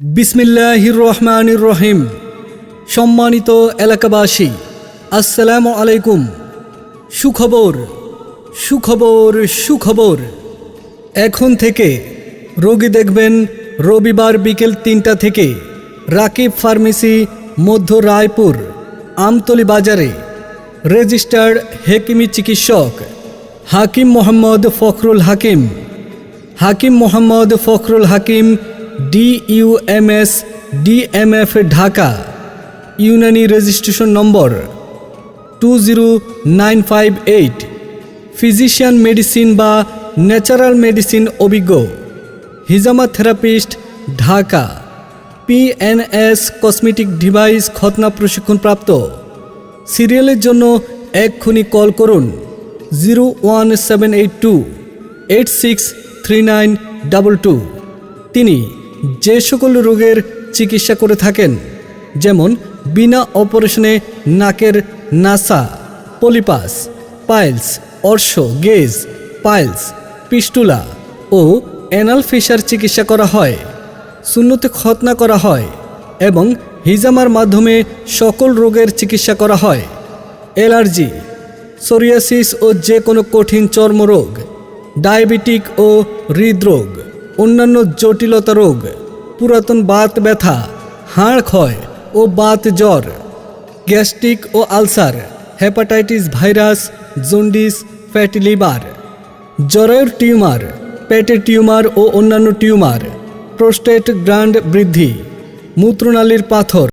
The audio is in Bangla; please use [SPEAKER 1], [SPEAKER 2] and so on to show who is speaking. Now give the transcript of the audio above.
[SPEAKER 1] বিসমিল্লাহির রহমানির রহিম সম্মানিত এলাকাবাসী, আসসালামু আলাইকুম। সুখবর সুখবর সুখবর। এখন থেকে রোগী দেখবেন রবিবার বিকেল তিনটা থেকে রাকিব ফার্মেসি, মধ্য রায়পুর, আমতলি বাজারে। রেজিস্টার্ড হেকিমি চিকিৎসক, Hakim Mohammad Fakhrul Hakim. Hakim Mohammad Fakhrul Hakim DUMS DMF Dhaka Unani registration number two zero nine five eight physician medicine বা ন্যাচারাল মেডিসিন অভিজ্ঞ হিজামা therapist Dhaka PNS cosmetic device খতনা প্রশিক্ষণপ্রাপ্ত সিরিয়ালের জন্য এক্ষুনি কল করুন zero one seven eight two eight six three nine double two তিনি যে সকল রোগের চিকিৎসা করে থাকেন, যেমন বিনা অপারেশনে নাকের নাসা, পলিপাস, পাইলস, অর্শ, গেজ, পাইলস, পিস্টুলা ও অ্যানাল ফিসার চিকিৎসা করা হয় শূন্যতে খতনা করা হয় এবং হিজামার মাধ্যমে সকল রোগের চিকিৎসা করা হয়। অ্যালার্জি, সোরিয়াসিস ও যে কোনো কঠিন চর্মরোগ, ডায়াবেটিক ও হৃদরোগ, অন্যান্য জটিলতা রোগ পুরাতন বাত ব্যথা, হাড় ক্ষয় ও বাত জ্বর, গ্যাস্ট্রিক ও ulcer, hepatitis virus, jaundice, fatty liver জ্বরের টিউমার পেটের টিউমার ও অন্যান্য টিউমার, প্রোস্টেট গ্রান্ড বৃদ্ধি, মূত্রনালীর পাথর।